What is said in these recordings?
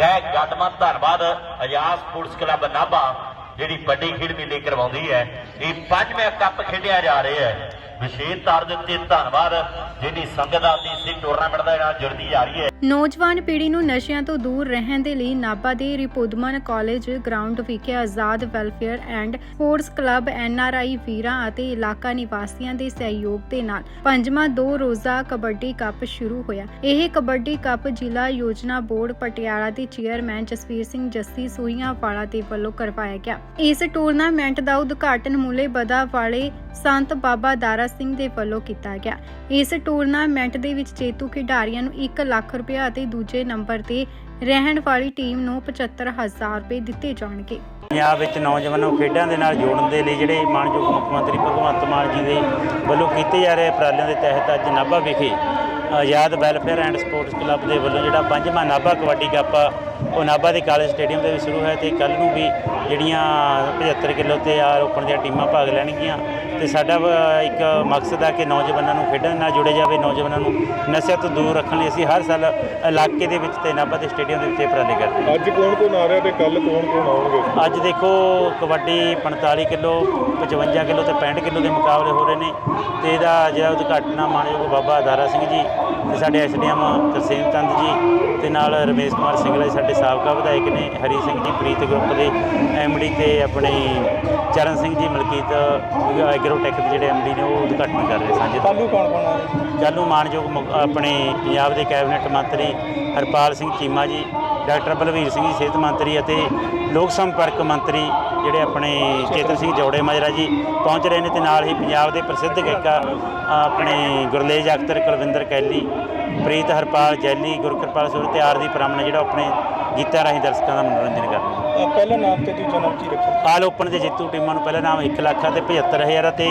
ਗਏ ਗੱਡਮਨ ਧੰਨਵਾਦ ਆਜ਼ਾਦ sports club Nabha, ਜਿਹੜੀ ਵੱਡੀ ਖੇਡ ਮੇਲੇ ਕਰਵਾਉਂਦੀ ਹੈ। ਇਹ ਪੰਜਵੇਂ ਕੱਪ ਖੇਡਿਆ ਜਾ ਰਿਹਾ ਹੈ। ਵਿਸ਼ੇਸ਼ ਤੌਰ ਦੇ ਉੱਤੇ ਧੰਨਵਾਦ, ਜਿਹੜੀ ਸੰਗਤ ਆਪਦੀ ਇਸ ਟੂਰਨਾਮੈਂਟ ਦੇ ਨਾਲ ਜੁੜਦੀ ਜਾ ਰਹੀ ਹੈ। ਨੌਜਵਾਨ ਪੀੜ੍ਹੀ ਨੂੰ ਨਸ਼ਿਆਂ ਤੋਂ ਦੂਰ ਰਹਿਣ ਦੇ ਲਈ ਨਾਭਾ ਦੇ ਰਿਪੁਦਮਨ ਕਾਲਜ ਗਰਾਊਂਡ ਵਿਖੇ Azad welfare and sports club NRI ਵੀਰਾਂ ਅਤੇ ਇਲਾਕਾ ਨਿਵਾਸੀਆਂ ਦੇ ਸਹਿਯੋਗ ਦੇ ਨਾਲ ਪੰਜਵਾਂ ਦੋ ਰੋਜ਼ਾ ਕਬੱਡੀ ਕੱਪ ਸ਼ੁਰੂ ਹੋਇਆ। ਇਹ ਕਬੱਡੀ ਕੱਪ ਜ਼ਿਲ੍ਹਾ ਯੋਜਨਾ ਬੋਰਡ ਪਟਿਆਲਾ ਦੇ ਚੇਅਰਮੈਨ ਜਸਵੀਰ ਸਿੰਘ ਜੱਸੀ ਸੂਈਆਂ ਵਾਲਾ ਦੇ ਵੱਲੋਂ ਕਰਵਾਇਆ ਗਿਆ। ਇਸ ਟੂਰਨਾਮੈਂਟ ਦਾ ਉਦਘਾਟਨ ਮੁਲੇ ਬਦਾ ਵਾਲੇ ਸੰਤ ਬਾਬਾ ਦਾਰਾ ਸਿੰਘ ਦੇ ਵੱਲੋਂ ਕੀਤਾ ਗਿਆ। ਇਸ ਟੂਰਨਾਮੈਂਟ ਦੇ ਵਿੱਚ ਜੇਤੂ ਖਿਡਾਰੀਆਂ ਨੂੰ 1 ਲੱਖ ਰੁਪਏ ਅਤੇ ਦੂਜੇ ਨੰਬਰ ਤੇ ਰਹਿਣ ਵਾਲੀ ਟੀਮ ਨੂੰ 75000 ਰੁਪਏ ਦਿੱਤੇ ਜਾਣਗੇ। ਪੰਜਾਬ ਵਿੱਚ ਨੌਜਵਾਨਾਂ ਨੂੰ ਖੇਡਾਂ ਦੇ ਨਾਲ ਜੋੜਨ ਦੇ ਲਈ ਜਿਹੜੇ ਮਾਨਯੋਗ ਮੁੱਖ ਮੰਤਰੀ ਭਗਵੰਤ ਮਾਨ ਜੀ ਦੇ ਵੱਲੋਂ ਕੀਤੇ ਜਾ ਰਹੇ ਉਪਰਾਲਿਆਂ ਦੇ ਤਹਿਤ ਅੱਜ ਨਾਭਾ ਵਿਖੇ Azad welfare and sports club ਦੇ ਵੱਲੋਂ ਜਿਹੜਾ ਪੰਜਵਾਂ ਨਾਭਾ ਕਬੱਡੀ ਕੱਪ ਆ, ਉਹ ਨਾਭਾ ਦੇ ਕਾਲਜ ਸਟੇਡੀਅਮ ਦੇ ਵਿੱਚ ਸ਼ੁਰੂ ਹੋਇਆ ਤੇ ਕੱਲ ਨੂੰ ਵੀ ਜਿਹੜੀਆਂ 75 ਕਿਲੋ ਤੇ ਆ ਰੋਪਣ ਦੀਆਂ ਟੀਮਾਂ ਭਾਗ ਲੈਣਗੀਆਂ। ਤੇ ਸਾਡਾ ਇੱਕ ਮਕਸਦ ਆ ਕਿ ਨੌਜਵਾਨਾਂ ਨੂੰ ਖੇਡਾਂ ਨਾਲ ਜੁੜੇ ਜਾਵੇ ਨੌਜਵਾਨਾਂ ਨੂੰ ਨਸ਼ਿਆਂ ਤੋਂ ਦੂਰ ਰੱਖਣ ਲਈ ਅਸੀਂ ਹਰ ਸਾਲ ਇਲਾਕੇ ਦੇ ਵਿੱਚ ਤੇ ਨਾਭਾ ਦੇ ਸਟੇਡੀਅਮ ਦੇ ਵਿੱਚ ਇਹ ਉਪਰਾਲੇ ਕਰਦੇ ਹਾਂ। ਅੱਜ ਕੌਣ ਕੌਣ ਆ ਰਿਹਾ ਤੇ ਕੱਲ ਕੌਣ ਕੌਣ ਆਉਣਗੇ? ਅੱਜ ਦੇਖੋ ਕਬੱਡੀ 45 ਕਿਲੋ 55 ਕਿਲੋ ਤੇ 65 ਕਿਲੋ ਦੇ ਮੁਕਾਬਲੇ ਹੋ ਰਹੇ ਨੇ ਤੇ ਇਹਦਾ ਜਿਹੜਾ ਉਦਘਾਟਨ ਮਾਨਯੋਗ ਬਾਬਾ ਦਾਰਾ ਸਿੰਘ ਜੀ ਤੇ ਸਾਡੇ ਐਸਡੀਐਮ ਤਰਸੇਮ ਚੰਦ ਜੀ ਤੇ ਨਾਲ ਰਮੇਸ਼ ਕੁਮਾਰ ਸਿੰਗਲਾ ਜੀ ਸਾਡੇ ਸਾਬਕਾ ਵਿਧਾਇਕ ਨੇ ਹਰੀ ਸਿੰਘ ਜੀ ਪ੍ਰੀਤ ਗਰੁੱਪ ਦੇ ਐਮਡੀ ਤੇ ਆਪਣੇ ਚਰਨ ਸਿੰਘ ਜੀ ਮਲਕੀਤ ਐਗਰੋਟੈਕ ਦੇ ਜਿਹੜੇ ਐਮਡੀ ਨੇ ਉਹ ਉਦਘਾਟਨ ਕਰ ਰਹੇ ਸਾਂਝੇ ਕੱਲੂ ਕੌਣ ਕੌਣ ਆ ਰਿਹਾ ਕੱਲ੍ਹ ਨੂੰ ਮਾਨਯੋਗ ਮੁੱਖ- ਆਪਣੇ ਪੰਜਾਬ ਦੇ ਕੈਬਨਿਟ ਮੰਤਰੀ ਹਰਪਾਲ ਸਿੰਘ ਚੀਮਾ ਜੀ ਡਾਕਟਰ ਬਲਵੀਰ ਸਿੰਘ ਜੀ ਸਿਹਤ ਮੰਤਰੀ ਅਤੇ ਲੋਕ ਸੰਪਰਕ ਮੰਤਰੀ ਜਿਹੜੇ ਆਪਣੇ ਚੇਤਨ ਸਿੰਘ ਜੋੜੇ ਮਾਜਰਾ ਜੀ ਪਹੁੰਚ ਰਹੇ ਨੇ ਤੇ ਨਾਲ ਹੀ ਪੰਜਾਬ ਦੇ ਪ੍ਰਸਿੱਧ ਗਾਇਕਾ ਆਪਣੇ ਗੁਰਲੇਜ ਅਖਤਰ ਕੁਲਵਿੰਦਰ ਕੈਲੀ ਪ੍ਰੀਤ ਹਰਪਾਲ ਜੈਲੀ ਗੁਰਕਿਰਪਾਲ ਸੁਰ ਤੇ ਆਰਦੀਪ ਰਮਨ ਜਿਹੜਾ ਆਪਣੇ ਗੀਤਾਂ ਰਾਹੀਂ ਦਰਸ਼ਕਾਂ ਦਾ ਮਨੋਰੰਜਨ ਕਰਨਗੇ ਪਹਿਲਾ ਨਾਮ ਤੇ ਦੂਜਾ ਨਾਮ ਕੀ ਰੱਖਿਆ? ਆਲ ਓਪਨ ਦੇ ਜੇਤੂ ਟੀਮਾਂ ਨੂੰ ਪਹਿਲਾ ਨਾਮ 1 ਲੱਖ ਤੇ 75000 ਆ ਤੇ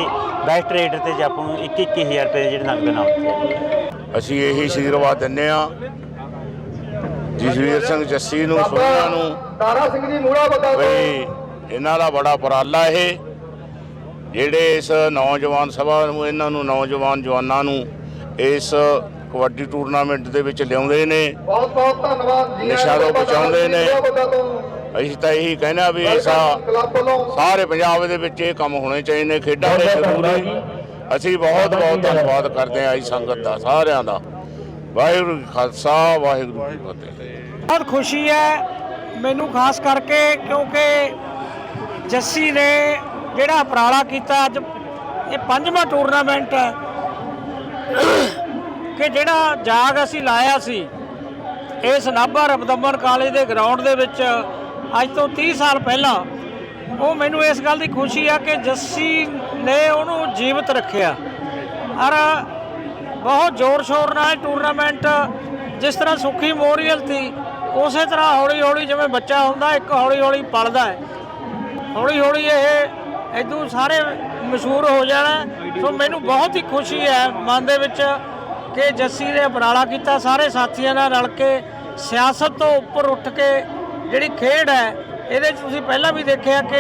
ਬੈਸਟ ਰੇਡਰ ਤੇ ਜਾਪੂ ਨੂੰ 21 21000 ਰੁਪਏ ਦੇ ਜਿਹੜੇ ਨਗਦ ਨਾਮ ਦਿੱਤੇ ਆ। ਅਸੀਂ ਇਹੀ ਆਸ਼ੀਰਵਾਦ ਦਿੰਦੇ ਆ ਜਸਵੀਰ ਸਿੰਘ ਜੱਸੀ ਨੂੰ ਸੋਹਣਾ ਨੂੰ। ਤਾਰਾ ਸਿੰਘ ਜੀ ਮੂੜਾ ਬਤਾ ਬਈ ਇਹਨਾਂ ਦਾ ਬੜਾ ਉਪਰਾਲਾ ਇਹ। ਜਿਹੜੇ ਇਸ ਨੌਜਵਾਨ ਸਭਾ ਨੂੰ ਇਹਨਾਂ ਨੂੰ ਨੌਜਵਾਨ ਜਵਾਨਾਂ ਨੂੰ ਇਸ ਕਬੱਡੀ ਟੂਰਨਾਮੈਂਟ ਦੇ ਵਿੱਚ ਲਿਆਉਂਦੇ ਨੇ। ਬਹੁਤ ਬਹੁਤ ਧੰਨਵਾਦ ਜੀ। ਨਸ਼ਾ ਤੋਂ ਬਚਾਉਂਦੇ ਨੇ। ਅਸੀਂ ਤਾਂ ਇਹੀ ਕਹਿੰਦੇ ਆ ਵੀ ਐਸਾ ਸਾਰੇ ਪੰਜਾਬ ਦੇ ਵਿੱਚ ਇਹ ਕੰਮ ਹੋਣੇ ਚਾਹੀਦੇ ਨੇ। ਖੇਡਾਂ ਦੇ ਜ਼ਰੂਰੀ ਅਸੀਂ ਬਹੁਤ ਬਹੁਤ ਧੰਨਵਾਦ ਕਰਦੇ ਹਾਂ ਇਸ ਸੰਗਤ ਦਾ ਸਾਰਿਆਂ ਦਾ। ਵਾਹਿਗੁਰੂ ਖਾਲਸਾ ਵਾਹਿਗੁਰੂ ਜੀ ਕੀ ਫਤਿਹ। ਬਹੁਤ ਖੁਸ਼ੀ ਹੈ ਮੈਨੂੰ ਖਾਸ ਕਰਕੇ ਕਿਉਂਕਿ ਜੱਸੀ ਨੇ ਜਿਹੜਾ ਉਪਰਾਲਾ ਕੀਤਾ ਅੱਜ ਇਹ ਪੰਜਵਾਂ ਟੂਰਨਾਮੈਂਟ ਹੈ। ਕਿ ਜਿਹੜਾ ਜਾਗ ਅਸੀਂ ਲਾਇਆ ਸੀ ਇਸ ਨਾਭਾ ਰਬਦਮਨ ਕਾਲਜ ਦੇ ਗਰਾਊਂਡ ਦੇ ਵਿੱਚ ਅੱਜ ਤੋਂ 30 ਸਾਲ ਪਹਿਲਾਂ, ਉਹ ਮੈਨੂੰ ਇਸ ਗੱਲ ਦੀ ਖੁਸ਼ੀ ਆ ਕਿ ਜੱਸੀ ਨੇ ਉਹਨੂੰ ਜੀਵਤ ਰੱਖਿਆ। ਔਰ ਬਹੁਤ ਜ਼ੋਰ ਸ਼ੋਰ ਨਾਲ ਟੂਰਨਾਮੈਂਟ ਜਿਸ ਤਰ੍ਹਾਂ ਸੁੱਖੀ ਮੋਰੀਅਲ ਸੀ, ਉਸੇ ਤਰ੍ਹਾਂ ਹੌਲੀ ਹੌਲੀ ਜਿਵੇਂ ਬੱਚਾ ਹੁੰਦਾ, ਇੱਕ ਹੌਲੀ ਹੌਲੀ ਪਲਦਾ ਹੈ। ਹੌਲੀ ਹੌਲੀ ਇਹ ਇਦੋਂ ਸਾਰੇ ਮਸ਼ਹੂਰ ਹੋ ਜਾਣਾ ਸੋ ਮੈਨੂੰ ਬਹੁਤ ਹੀ ਖੁਸ਼ੀ ਹੈ ਮਨ ਦੇ ਵਿੱਚ ਕਿ ਜੱਸੀ ਨੇ ਉਪਰਾਲਾ ਕੀਤਾ, ਸਾਰੇ ਸਾਥੀਆਂ ਨਾਲ ਰਲ ਕੇ ਸਿਆਸਤ ਤੋਂ ਉੱਪਰ ਉੱਠ ਕੇ ਜਿਹੜੀ ਖੇਡ ਹੈ, ਇਹਦੇ 'ਚ ਤੁਸੀਂ ਪਹਿਲਾਂ ਵੀ ਦੇਖਿਆ ਕਿ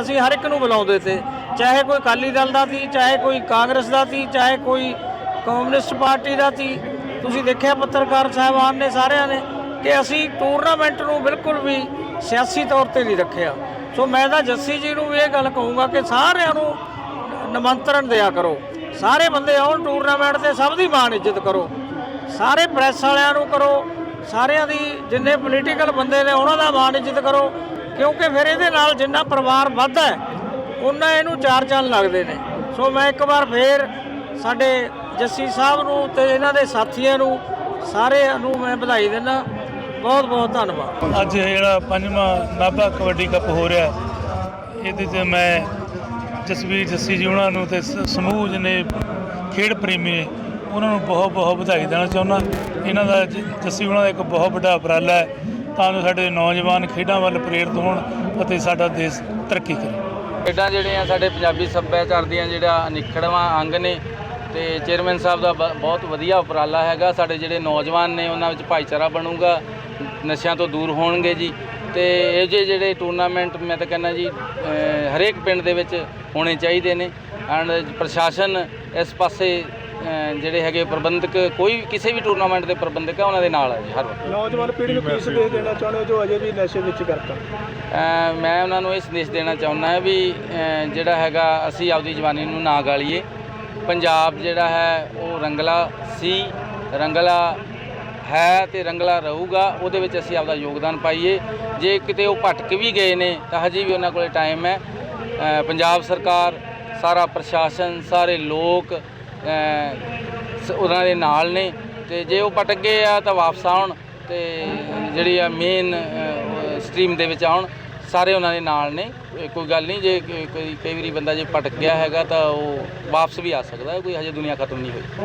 ਅਸੀਂ ਹਰ ਇੱਕ ਨੂੰ ਬੁਲਾਉਂਦੇ ਤੇ, ਚਾਹੇ ਕੋਈ ਅਕਾਲੀ ਦਲ ਦਾ ਸੀ, ਚਾਹੇ ਕੋਈ ਕਾਂਗਰਸ ਦਾ ਸੀ, ਚਾਹੇ ਕੋਈ ਕਮਿਊਨਿਸਟ ਪਾਰਟੀ ਦਾ ਸੀ, ਤੁਸੀਂ ਦੇਖਿਆ ਪੱਤਰਕਾਰ ਸਾਹਿਬਾਨ ਨੇ ਸਾਰਿਆਂ ਨੇ ਕਿ ਅਸੀਂ ਟੂਰਨਾਮੈਂਟ ਨੂੰ ਬਿਲਕੁਲ ਵੀ ਸਿਆਸੀ ਤੌਰ ਤੇ ਨਹੀਂ ਰੱਖਿਆ। ਸੋ ਮੈਂ ਤਾਂ ਜੱਸੀ ਜੀ ਨੂੰ ਵੀ ਇਹ ਗੱਲ ਕਹੂੰਗਾ ਕਿ ਸਾਰਿਆਂ ਨੂੰ ਨਿਮੰਤਰਣ ਦਿਆ ਕਰੋ। ਸਾਰੇ ਬੰਦੇ ਆਉਣ ਟੂਰਨਾਮੈਂਟ ਤੇ ਸਭ ਦੀ ਮਾਣ ਇੱਜ਼ਤ ਕਰੋ। ਸਾਰੇ ਪ੍ਰੈਸ ਵਾਲਿਆਂ ਨੂੰ ਕਰੋ, ਸਾਰਿਆਂ ਦੀ ਜਿੰਨੇ ਪੋਲੀਟੀਕਲ ਬੰਦੇ ਨੇ ਉਹਨਾਂ ਦਾ ਮਾਣ ਇੱਜ਼ਤ ਕਰੋ, ਕਿਉਂਕਿ ਫਿਰ ਇਹਦੇ ਨਾਲ ਜਿੰਨਾ ਪਰਿਵਾਰ ਵੱਧਦਾ ਉਹਨਾਂ ਇਹਨੂੰ ਚਾਰ ਚੰਨ ਲੱਗਦੇ ਨੇ। ਸੋ ਮੈਂ ਇੱਕ ਵਾਰ ਫੇਰ ਸਾਡੇ ਜੱਸੀ ਸਾਹਿਬ ਨੂੰ ਤੇ ਇਹਨਾਂ ਦੇ ਸਾਥੀਆਂ ਨੂੰ, ਸਾਰਿਆਂ ਨੂੰ ਮੈਂ ਵਧਾਈ ਦਿੰਦਾ। ਬਹੁਤ ਬਹੁਤ ਧੰਨਵਾਦ। ਅੱਜ ਇਹ ਜਿਹੜਾ ਪੰਜਵਾਂ ਨਾਭਾ ਕਬੱਡੀ ਕੱਪ ਹੋ ਰਿਹਾ, ਇਹਦੇ 'ਚ ਮੈਂ ਜਸਵੀਰ ਜੱਸੀ ਜੀ ਉਹਨਾਂ ਨੂੰ ਤੇ ਸ- ਸਮੂਹ ਜਿਹਨੇ ਖੇਡ ਪ੍ਰੇਮੀ ਨੇ, ਉਹਨਾਂ ਨੂੰ ਬਹੁਤ ਬਹੁਤ ਵਧਾਈ ਦੇਣਾ ਚਾਹੁੰਦਾ। ਇਹਨਾਂ ਦਾ ਜ- ਜੱਸੀ ਉਹਨਾਂ ਦਾ ਇੱਕ ਬਹੁਤ ਵੱਡਾ ਉਪਰਾਲਾ ਹੈ। ਤਾਂ ਜੋ ਸਾਡੇ ਨੌਜਵਾਨ ਖੇਡਾਂ ਵੱਲ ਪ੍ਰੇਰਿਤ ਹੋਣ ਅਤੇ ਸਾਡਾ ਦੇਸ਼ ਤਰੱਕੀ ਕਰੇ। ਖੇਡਾਂ ਜਿਹੜੀਆਂ ਸਾਡੇ ਪੰਜਾਬੀ ਸੱਭਿਆਚਾਰ ਦੀਆਂ ਜਿਹੜਾ ਅਨਿੱਖੜਵਾਂ ਅੰਗ ਨੇ ਤੇ ਚੇਅਰਮੈਨ ਸਾਹਿਬ ਦਾ ਬ- ਬਹੁਤ ਵਧੀਆ ਉਪਰਾਲਾ ਹੈਗਾ। ਸਾਡੇ ਜਿਹੜੇ ਨੌਜਵਾਨ ਨੇ, ਉਹਨਾਂ ਵਿੱਚ ਭਾਈਚਾਰਾ ਬਣੂਗਾ, ਨਸ਼ਿਆਂ ਤੋਂ ਦੂਰ ਹੋਣਗੇ ਜੀ। ਤੇ ਇਹ ਜਿਹੇ ਜਿਹੜੇ ਟੂਰਨਾਮੈਂਟ ਮੈਂ ਤਾਂ ਕਹਿੰਦਾ ਜੀ ਅਹ ਹਰੇਕ ਪਿੰਡ ਦੇ ਵਿੱਚ ਹੋਣੇ ਚਾਹੀਦੇ ਨੇ। ਐਂਡ ਪ੍ਰਸ਼ਾਸਨ ਇਸ ਪਾਸੇ ਜਿਹੜੇ ਹੈਗੇ ਪ੍ਰਬੰਧਕ ਕੋਈ ਵੀ ਕਿਸੇ ਵੀ ਟੂਰਨਾਮੈਂਟ ਦੇ ਪ੍ਰਬੰਧਕ ਆ ਉਹਨਾਂ ਦੇ ਨਾਲ ਹੈ ਜੀ ਹਰ ਵਕਤ। ਨੌਜਵਾਨ ਪੀੜ੍ਹੀ ਨੂੰ ਕੀ ਸੰਦੇਸ਼ ਦੇਣਾ ਚਾਹੁੰਦੇ ਹੋ ਜੋ ਅਜੇ ਵੀ ਨਸ਼ੇ ਵਿੱਚ ਕਰਤਾ ਮੈਂ ਉਹਨਾਂ ਨੂੰ ਇਹ ਸੰਦੇਸ਼ ਦੇਣਾ ਚਾਹੁੰਦਾ ਹਾਂ ਵੀ ਜਿਹੜਾ ਹੈਗਾ ਅਸੀਂ ਆਪਦੀ ਜਵਾਨੀ ਨੂੰ ਨਾ ਗਾਲੀਏ। ਪੰਜਾਬ ਜਿਹੜਾ ਹੈ ਉਹ ਰੰਗਲਾ ਸੀ ਰੰਗਲਾ ਹੈ ਤੇ ਰੰਗਲਾ ਰਹੂਗਾ, ਉਹਦੇ ਵਿੱਚ ਅਸੀਂ ਆਪਦਾ ਯੋਗਦਾਨ ਪਾਈਏ। ਜੇ ਕਿਤੇ ਉਹ ਭਟਕ ਵੀ ਗਏ ਨੇ, ਤਾਂ ਹਜੇ ਵੀ ਉਹਨਾਂ ਕੋਲੇ ਟਾਈਮ ਹੈ। ਪੰਜਾਬ ਸਰਕਾਰ, ਸਾਰਾ ਪ੍ਰਸ਼ਾਸਨ, ਸਾਰੇ ਲੋਕ ਸ- ਉਹਨਾਂ ਦੇ ਨਾਲ ਨੇ। ਤੇ ਜੇ ਉਹ ਭਟਕ ਗਏ ਆ, ਤਾਂ ਵਾਪਸ ਆਉਣ ਤੇ ਜਿਹੜੀ ਆ ਮੇਨ ਸਟ੍ਰੀਮ ਦੇ ਵਿੱਚ ਆਉਣ, ਸਾਰੇ ਉਹਨਾਂ ਦੇ ਨਾਲ ਨੇ। ਕੋਈ ਗੱਲ ਨਹੀਂ, ਜੇ ਕੋਈ, ਕਈ ਵਾਰੀ ਬੰਦਾ ਜੇ ਭਟਕ ਗਿਆ ਹੈਗਾ, ਤਾਂ ਉਹ ਵਾਪਸ ਵੀ ਆ ਸਕਦਾ ਕੋਈ ਹਜੇ ਦੁਨੀਆ ਖਤਮ ਨਹੀਂ ਹੋਈ।